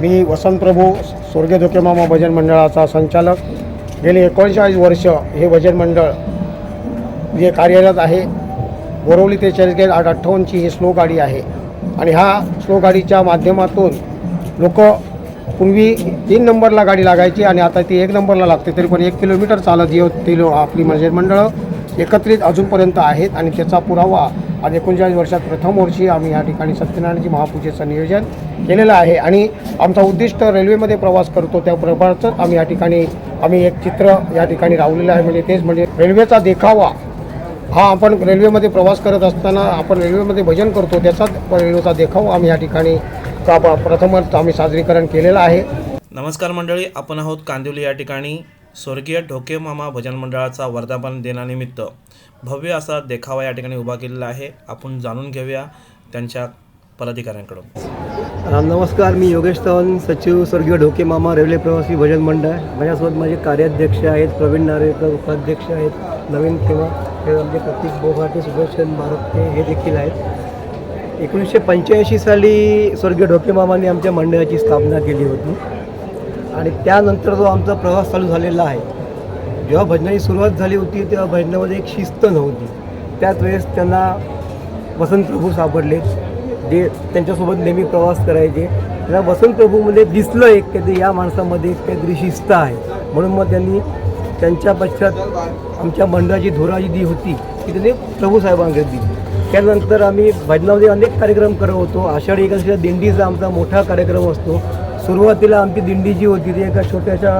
मी वसंतप्रभू स्वर्गीय धोकेमामा भजन मंडळाचा संचालक. गेली एकोणचाळीस वर्ष हे भजन मंडळ जे कार्यरत आहे बोरवली ते चर्चगेट आठ अठ्ठावन्नची ही स्लो गाडी आहे. आणि ह्या स्लो गाडीच्या माध्यमातून लोक पूर्वी तीन नंबरला गाडी लागायची आणि आता ती एक नंबरला लागते तरी पण एक किलोमीटर चालत येऊ ती आपली भजन मंडळं एकत्रित अजूनपर्यंत आहेत आणि त्याचा पुरावा आज एकोणचाळीस वर्षात प्रथम वर्षी आम्ही या ठिकाणी सत्यनारायणची महापूजेचं नियोजन केलेलं आहे आणि आमचा उद्दिष्ट रेल्वेमध्ये प्रवास करतो त्या प्रकारचं आम्ही या ठिकाणी आम्ही एक चित्र या ठिकाणी रावलेलं आहे. म्हणजे तेच म्हणजे रेल्वेचा देखावा हा आपण रेल्वेमध्ये प्रवास करत असताना आपण रेल्वेमध्ये भजन करतो त्याचाच रेल्वेचा देखावा आम्ही या ठिकाणी प्रथमच आम्ही साजरीकरण केलेलं आहे. नमस्कार मंडळी आपण आहोत कांदिवली या ठिकाणी. स्वर्गीय ढोके मामा भजन मंडळाचा वर्धापन दिनानिमित्त भव्य असा देखावा या ठिकाणी उभा केलेला आहे. आपण जाणून घेऊया त्यांच्या पदाधिकाऱ्यांकडून. नमस्कार मी योगेश तवन सचिव स्वर्गीय ढोके मामा रेल्वे प्रवासी भजन मंडळ. माझ्यासोबत माझे कार्याध्यक्ष आहेत प्रवीण नारेकर उपाध्यक्ष आहेत नवीन किंवा हे आमचे प्रतीक बोभाटे सुदर्शन भारते हे देखील आहेत. एकोणीसशे पंच्याऐंशी साली स्वर्गीय ढोके मामांनी आमच्या मंडळाची स्थापना केली होती. आणि त्यानंतर जो आमचा प्रवास चालू झालेला आहे जेव्हा भजनाची सुरुवात झाली होती तेव्हा भजनामध्ये एक शिस्त नव्हती. त्याच वेळेस त्यांना वसंत प्रभू सापडले. जे त्यांच्यासोबत नेहमी प्रवास करायचे. त्यांना वसंत प्रभूमध्ये दिसलं एक काहीतरी या माणसामध्ये काहीतरी शिस्त आहे. म्हणून मग त्यांनी त्यांच्या पश्चात आमच्या मंडळाची धोराजी जी होती ती त्यांनी प्रभू साहेबांकडे दिली. त्यानंतर आम्ही भजनामध्ये अनेक कार्यक्रम करत होतो. आषाढी एकादशीच्या दिंडीचा आमचा मोठा कार्यक्रम असतो. सुरुवातीला आमची दिंडी जी होती ती एका छोट्याशा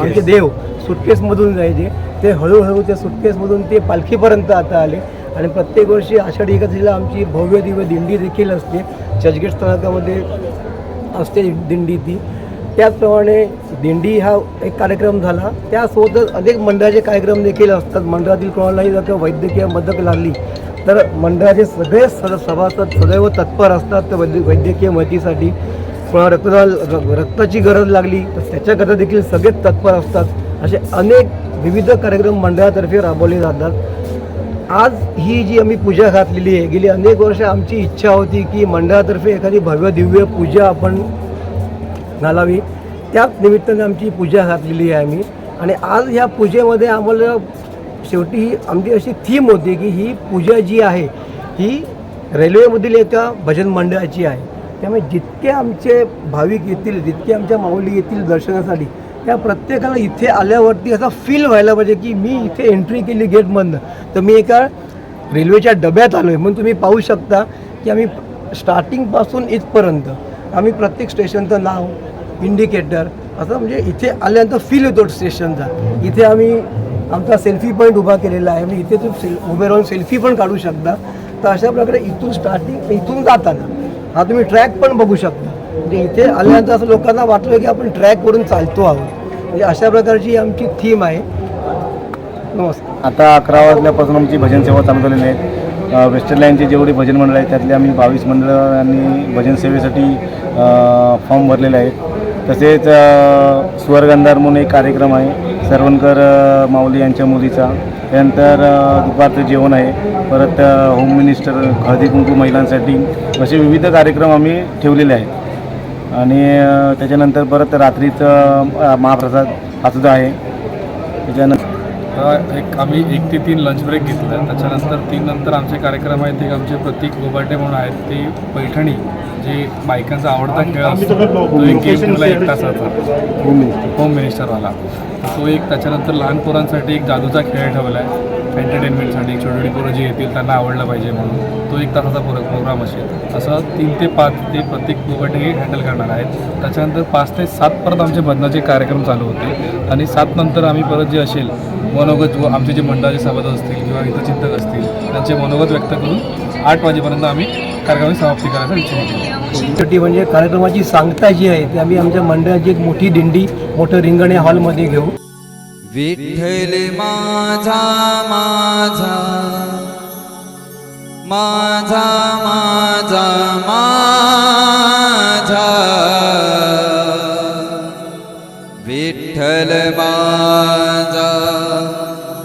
आमचे देव सुटकेसमधून जायचे. ते हळूहळू त्या सुटकेसमधून ते पालखीपर्यंत आता आले. आणि प्रत्येक वर्षी आषाढी एकादशीला आमची भव्य दिव्य दिंडी देखील असते. चर्चगेट स्थानकामध्ये असते दिंडी ती. त्याचप्रमाणे दिंडी हा एक कार्यक्रम झाला. त्यासोबतच अनेक मंडळाचे कार्यक्रम देखील असतात. मंडळातील कोणालाही जर का वैद्यकीय मदत लागली तर मंडळाचे सगळे सद सभासद सदैव तत्पर असतात त्या वैद्य वैद्यकीय मदतीसाठी. कोणा रक्तदान र- रक्ताची गरज लागली तर त्याच्याकरता देखील सगळेच तत्पर असतात. असे अनेक विविध कार्यक्रम मंडळातर्फे राबवले जातात. आज ही जी आम्ही पूजा घातलेली आहे गेली अनेक वर्ष आमची इच्छा होती की मंडळातर्फे एखादी भव्य दिव्य पूजा आपण घालावी. त्याच निमित्ताने आमची पूजा घातलेली आहे आम्ही. आणि आज ह्या पूजेमध्ये आम्हाला शेवटी ही आमची अशी थीम होती की ही पूजा जी आहे ही रेल्वेमधील एका भजन मंडळाची आहे. त्यामुळे जितके आमचे भाविक येतील जितके आमच्या माऊली येतील दर्शनासाठी त्या प्रत्येकाला इथे आल्यावरती असा फील व्हायला पाहिजे की मी इथे एंट्री केली गेटमधनं. तर मी एका रेल्वेच्या डब्यात आलो आहे म्हणून तुम्ही पाहू शकता की आम्ही स्टार्टिंगपासून इथपर्यंत आम्ही प्रत्येक स्टेशनचं नाव इंडिकेटर असं म्हणजे इथे आल्यानंतर फील येतो स्टेशनचा इथे आम्ही आमचा सेल्फी पॉईंट उभा केलेला आहे. म्हणजे इथे तुम्ही सेल उभे राहून सेल्फी पण काढू शकता. तर अशा प्रकारे इथून स्टार्टिंग इथून जाताना हा तुम्ही ट्रॅक पण बघू शकता. म्हणजे इथे आल्यानंतर असं लोकांना वाटलं की आपण ट्रॅकवरून चालतो आहोत. म्हणजे अशा प्रकारची आमची थीम आहे. नमस्कार. आता अकरा वाजल्यापासून आमची भजन सेवा चालू झालेली आहे. वेस्टर्नलँडची वेस्टर्न लाईनची जेवढी भजन मंडळ आहेत त्यातले आम्ही बावीस मंडळांनी भजन सेवेसाठी फॉर्म भरलेले आहेत. तसेच स्वरगंधार म्हणून एक कार्यक्रम आहे. सरवणकर माऊली यांच्या मुलीचा. त्यानंतर दुपारचं जेवण आहे. परत होम मिनिस्टर हळदी कुंकू महिलांसाठी असे विविध कार्यक्रम आम्ही ठेवलेले आहेत. आणि त्याच्यानंतर परत रात्रीचं महाप्रसाद हा सुद्धा आहे. त्याच्यानंतर आता एक आम्ही एक ते तीन लंच ब्रेक घेतला. त्याच्यानंतर तीन नंतर आमचे कार्यक्रम आहेत. एक आमचे प्रतीक गोबाटे म्हणून आहेत. ते पैठणी जे बायकांचा आवडता खेळ असतो. तो एक गेम ठेवला एक तासाचा. होम मिनिस्टरवाला तर तो एक त्याच्यानंतर लहान पोरांसाठी एक जादूचा खेळ ठेवला आहे एंटरटेनमेंटसाठी छोटी छोटी पोरं जी येतील त्यांना आवडलं पाहिजे म्हणून. तो एक तासाचा प्रो प्रोग्राम असेल. असं तीन ते पाच ते प्रत्येक गोबाटे हे हँडल करणार आहेत. त्याच्यानंतर पाच ते सात परत आमचे भजनाचे कार्यक्रम चालू होते आणि सात नंतर आम्ही परत जे असेल मनोगत व आमचे जे मंडळाचे सभासद असतील किंवा हितचिंतक असतील त्यांचे मनोगत व्यक्त करून आठ वाजेपर्यंत आम्ही कार्यक्रमाची समाप्ती करायचा विचार केला छोटी म्हणजे कार्यक्रमाची सांगता जी आहे ती आम्ही आमच्या मंडळाची एक मोठी दिंडी मोठं रिंगण या हॉलमध्ये घेऊ. विठ्ठल माझा माझा माझा माझा.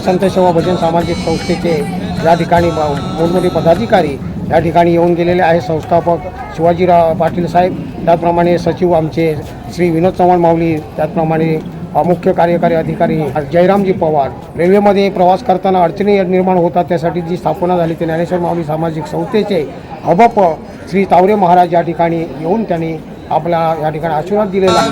संत सेवा भजन सामाजिक संस्थेचे या ठिकाणी मोठमोठे पदाधिकारी या ठिकाणी येऊन गेलेले आहे संस्थापक शिवाजीराव पाटील साहेब त्याचप्रमाणे सचिव आमचे श्री विनोद चव्हाण माऊली त्याचप्रमाणे मुख्य कार्यकारी अधिकारी जयरामजी पवार. रेल्वेमध्ये प्रवास करताना अडचणी निर्माण होतात त्यासाठी जी स्थापना झाली ते ज्ञानेश्वर माऊली सामाजिक संस्थेचे हबप श्री तावरे महाराज या ठिकाणी येऊन त्यांनी आपला या ठिकाणी आशीर्वाद दिलेला